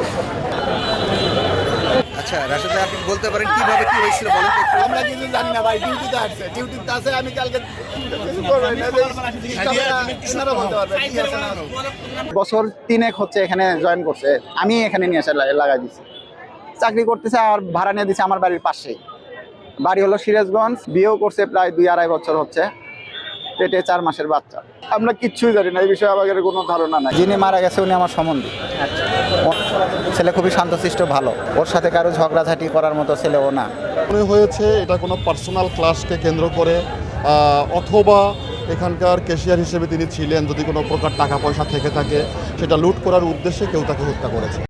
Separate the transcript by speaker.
Speaker 1: আচ্ছা রাশেদ ভাই আপনি বলতে পারেন কীভাবে কি হয়েছিল বলেন তো
Speaker 2: আমরা কিছু জানি না ভাই ডিউটিতে আসছে ডিউটিতে আছে আমি কালকে।
Speaker 3: বছর তিনেক হচ্ছে এখানে জয়েন করছে আমি এখানে নিয়ে এসে লাগাই দিছি। চাকরি করতেছে আর ভাড়া নিয়ে দিছে আমার বাড়ির পাশে বাড়ি হলো সিরাজগঞ্জ বিয়েও করছে প্রায় দুই আড়াই বছর হচ্ছে পেটে চার মাসের বাচ্চা। আমরা কিচ্ছুই জানি না এই বিষয়ে আমাদের কোনো ধারণা নাই। যিনি মারা গেছে উনি আমার সম্বন্ধে। ও- ছেলে খুবই শান্তশিষ্ট, ভালো। ওর সাথে কারও ঝগড়াঝাটি করার মতো ছেলে ও না।
Speaker 4: মনে হয়েছে এটা কোনো পার্সোনাল ক্লাসকে কেন্দ্র করে অথবা এখানকার ক্যাশিয়ার হিসেবে তিনি ছিলেন, যদি কোনো প্রকার টাকা পয়সা থেকে থাকে, সেটা লুট করার উদ্দেশ্যে কেউ তাকে হত্যা করেছে।